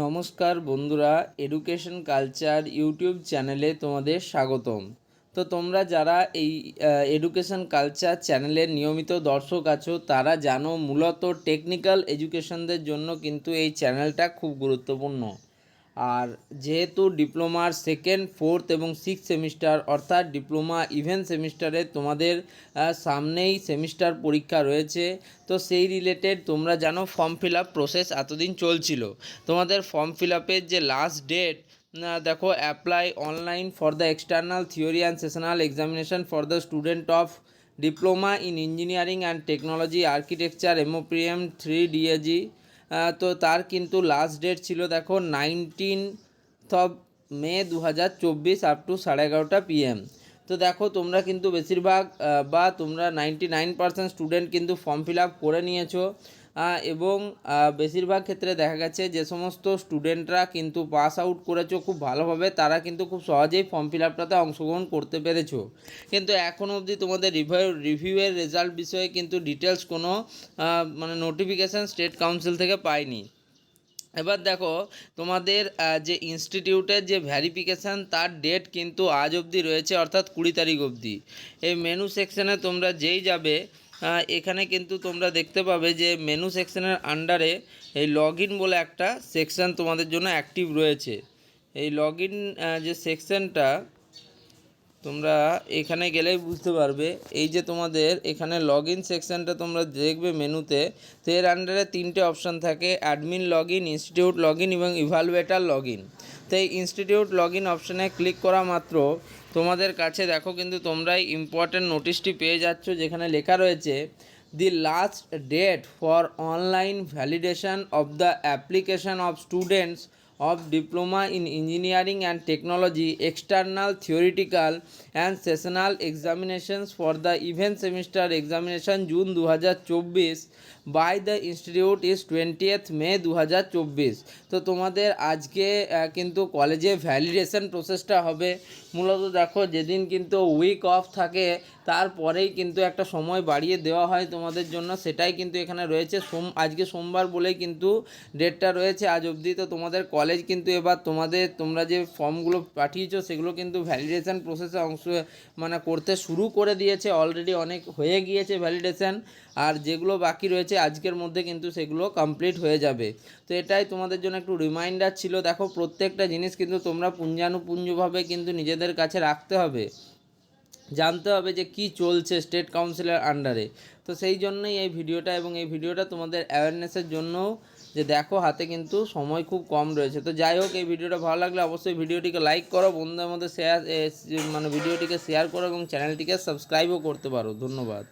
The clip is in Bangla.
নমস্কার বন্ধুরা এডুকেশন কালচার ইউটিউব চ্যানেলে তোমাদের স্বাগতম। তো তোমরা যারা এই এডুকেশন কালচার চ্যানেলের নিয়মিত দর্শক আছো, তারা জানো মূলত টেকনিক্যাল এডুকেশনদের জন্য কিন্তু এই চ্যানেলটা খুব গুরুত্বপূর্ণ। আর যেহেতু ডিপ্লোমার সেকেন্ড, ফোর্থ এবং সিক্স সেমিস্টার, অর্থাৎ ডিপ্লোমা ইভেন সেমিস্টারে তোমাদের সামনেই সেমিস্টার পরীক্ষা রয়েছে, তো সেই রিলেটেড তোমরা জানো ফর্ম ফিল আপ প্রসেস এতদিন চলছিল। তোমাদের ফর্ম ফিল আপের যে লাস্ট ডেট দেখো apply online for the external theory and sessional examination for the student of diploma in engineering and technology architecture, MOPM, three DAG তো তার কিন্তু লাস্ট ডেট ছিল দেখো নাইনটিনথ অফ মে দু হাজার চব্বিশ আপ টু সাড়ে এগারোটা পিএম তো দেখো তোমরা কিন্তু বেশিরভাগ বা তোমরা নাইনটি নাইন পার্সেন্ট স্টুডেন্ট কিন্তু ফর্ম ফিল আপ করে নিয়েছো। এবং বেশিরভাগ ক্ষেত্রে দেখা গেছে যে সমস্ত স্টুডেন্টরা কিন্তু পাস আউট করেছ খুব ভালোভাবে, তারা কিন্তু খুব সহজেই ফর্ম ফিল আপটাতে অংশগ্রহণ করতে পেরেছ। কিন্তু এখনও অবধি তোমাদের রিভিউ রিভিউয়ের রেজাল্ট বিষয়ে কিন্তু ডিটেলস কোনো মানে নোটিফিকেশান স্টেট কাউন্সিল থেকে পাইনি। এবার দেখো, তোমাদের যে ইনস্টিটিউটের যে ভ্যারিফিকেশান তার ডেট কিন্তু আজ অবধি রয়েছে, অর্থাৎ কুড়ি তারিখ অবধি। এই মেনু সেকশানে তোমরা যেই যাবে এখানে কিন্তু তোমরা দেখতে পাবে যে মেনু সেকশনের আন্ডারে এই লগ বলে একটা সেকশন তোমাদের জন্য অ্যাক্টিভ রয়েছে। এই লগ যে সেকশনটা তোমরা এখানে গেলেই বুঝতে পারবে। এই যে তোমাদের এখানে লগ ইন সেকশানটা তোমরা দেখবে মেনুতে, তো এর আন্ডারে তিনটে অপশান থাকে admin log in institute log in এবং ইভালুয়েটার লগ ইন তো এই ইনস্টিটিউট লগ ইন অপশানে ক্লিক করা মাত্র তোমাদের কাছে দেখো কিন্তু তোমরা ইম্পর্ট্যান্ট নোটিশটি পেয়ে যাচ্ছ যেখানে লেখা রয়েছে the last date for online validation of the application of students of diploma in engineering and technology external theoretical and sessional examinations for the event semester examination june 2024 by the institute is 20th may 2024 তো তোমাদের আজকে কিন্তু কলেজে ভ্যালিডেশন প্রসেসটা হবে মূলত দেখো যেদিন কিন্তু উইক অফ থাকে তারপরেই কিন্তু একটা সময় বাড়িয়ে দেওয়া হয় তোমাদের জন্য সেটাই কিন্তু এখানে রয়েছে সোম আজকে সোমবার বলেই কিন্তু ডেটটা রয়েছে আজ অবধি তো তোমাদের কলেজ কিন্তু এবার তোমাদের, তোমরা যে ফর্মগুলো পাঠিয়েছো, সেগুলো কিন্তু ভ্যালিডেশন প্রসেসে অংশ মানে করতে শুরু করে দিয়েছে। অলরেডি অনেক হয়ে গিয়েছে ভ্যালিডেশন আর যেগুলো বাকি রয়েছে, আজকের মধ্যে কিন্তু সেগুলো কমপ্লিট হয়ে যাবে। তো এটাই তোমাদের জন্য একটু রিমাইন্ডার ছিল। দেখো, প্রত্যেকটা জিনিস কিন্তু তোমরা পুঞ্জানুপুঞ্জভাবে কিন্তু নিজেদের কাছে রাখতে হবে। জানতে হবে যে কি চলছে স্টেট কাউন্সিলের আন্ডারে তো সেই জন্যই এই ভিডিওটা এবং এই ভিডিওটা তোমাদের অ্যাওয়ারনেসের জন্যও যে দেখো হাতে কিন্তু সময় খুব কম রয়েছে। তো যাই হোক, এই ভিডিওটা ভালো লাগলে অবশ্যই ভিডিওটিকে লাইক করো, বন্ধুদের মধ্যে শেয়ার মানে ভিডিওটিকে শেয়ার করো এবং চ্যানেলটিকে সাবস্ক্রাইবও করতে পারো। ধন্যবাদ।